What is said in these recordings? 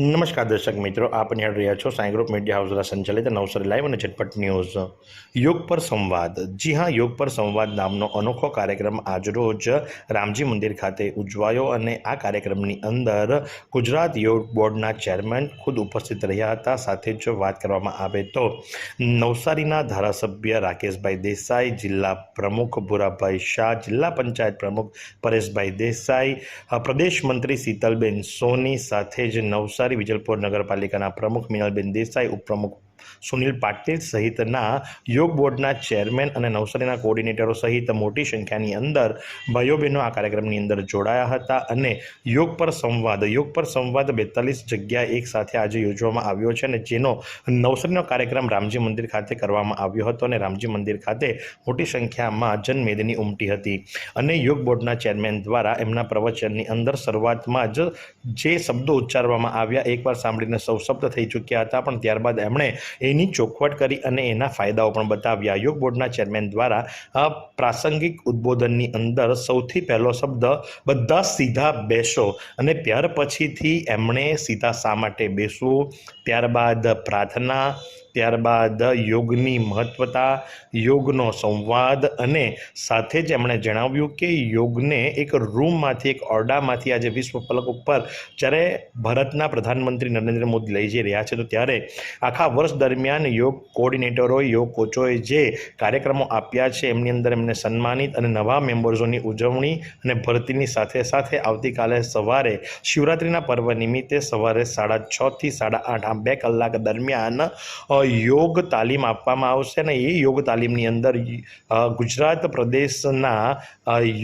નમસ્કાર દર્શક મિત્રો, આપ નિહાળ રહ્યા છો સાંઈ ગ્રુપ મીડિયા હાઉસ દ્વારા સંચાલિત નવસારી લાઈવ અને ઝટપટ ન્યૂઝ. યોગ પર સંવાદ. જી હા, યોગ પર સંવાદ નામનો અનોખો કાર્યક્રમ આજરોજ રામજી મંદિર ખાતે ઉજવાયો અને આ કાર્યક્રમની અંદર ગુજરાત યોગ બોર્ડના ચેરમેન ખુદ ઉપસ્થિત રહ્યા હતા. સાથે જ વાત કરવામાં આવે તો નવસારીના ધારાસભ્ય રાકેશભાઈ દેસાઈ, જિલ્લા પ્રમુખ ભૂરાભાઈ શાહ, જિલ્લા પંચાયત પ્રમુખ પરેશભાઈ દેસાઈ પ્રદેશ મંત્રી શીતલબેન સોની, સાથે જ નવસારી વિજલપુર નગરપાલિકાના પ્રમુખ મિનલબેન દેસાઈ ઉપપ્રમુખ સુનિલ પાટીલ સહિતના યોગ બોર્ડના ચેરમેન અને નવસારીના કોર્ડિનેટરો સહિત મોટી સંખ્યાની અંદર ભાઈઓ બહેનો આ કાર્યક્રમની અંદર જોડાયા હતા અને યોગ પર સંવાદ, યોગ પર સંવાદ બેતાલીસ જગ્યાએ એક સાથે આજે યોજવામાં આવ્યો છે અને જેનો નવસારીનો કાર્યક્રમ રામજી મંદિર ખાતે કરવામાં આવ્યો હતો અને રામજી મંદિર ખાતે મોટી સંખ્યામાં જનમેદની ઉમટી હતી. અને યોગ બોર્ડના ચેરમેન દ્વારા એમના પ્રવચનની અંદર શરૂઆતમાં જ જે શબ્દો ઉચ્ચારવામાં આવ્યા, એકવાર સાંભળીને સૌ શબ્દ થઈ ચૂક્યા હતા, પણ ત્યારબાદ એમણે એની ચોખવટ કરી અને એના ફાયદાઓ પણ બતાવ્યા. યોગ બોર્ડના ચેરમેન દ્વારા આ પ્રાસંગિક ઉદ્બોધનની અંદર સૌથી પહેલો શબ્દ, બધા સીધા બેસો. અને ત્યાર પછીથી એમણે સીધા શા માટે બેસવું? ત્યારબાદ પ્રાર્થના ત્યારબાદ યોગની મહત્વતા, યોગનો સંવાદ અને સાથે જ એમણે જણાવ્યું કે યોગને એક રૂમમાંથી, એક ઓરડામાંથી આજે વિશ્વ ફલક ઉપર જ્યારે ભારતના પ્રધાનમંત્રી નરેન્દ્ર મોદી લઈ જઈ રહ્યા છે, તો ત્યારે આખા વર્ષ દરમિયાન યોગ કોઓર્ડિનેટરો, યોગ કોચોએ જે કાર્યક્રમો આપ્યા છે, એમની અંદર એમને સન્માનિત અને નવા મેમ્બર્સોની ઉજવણી અને ભરતીની સાથે સાથે આવતીકાલે સવારે શિવરાત્રિના પર્વ નિમિત્તે સવારે સાડા છથી સાડા આઠ આ બે કલાક દરમિયાન યોગ તાલીમ આપવામાં આવશે અને એ યોગ તાલીમની અંદર ગુજરાત પ્રદેશના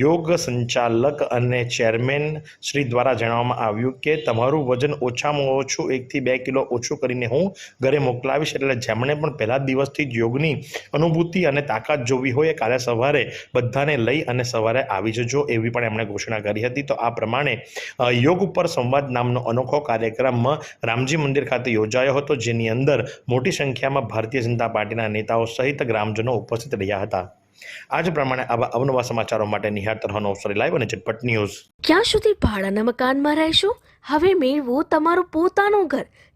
યોગ સંચાલક અને ચેરમેન શ્રી દ્વારા જણાવવામાં આવ્યું કે તમારું વજન ઓછામાં ઓછું એકથી બે કિલો ઓછું કરીને હું ઘરે મોકલાવીશ એટલે જેમણે પણ પહેલા દિવસથી જ યોગની અનુભૂતિ અને તાકાત જોવી હોય કાલે સવારે બધાને લઈ અને સવારે આવી જજો એવી પણ એમણે ઘોષણા કરી હતી. તો આ પ્રમાણે યોગ ઉપર સંવાદ નામનો અનોખો કાર્યક્રમ રામજી મંદિર ખાતે યોજાયો હતો, જેની અંદર મોટી સંખ્યામાં ભારતીય જનતા પાર્ટીના નેતાઓ સહિત ગ્રામજનો ઉપસ્થિત રહ્યા હતા. આજ પ્રમાણે આવા અવનવા સમાચારો માટે નિહાળતા રહો અવસર લાઈવ અને ઝટપટ ન્યૂઝ. ક્યાં સુધી ભાડાના મકાનમાં રહેશો? હવે મેળવો તમારું પોતાનું ઘર.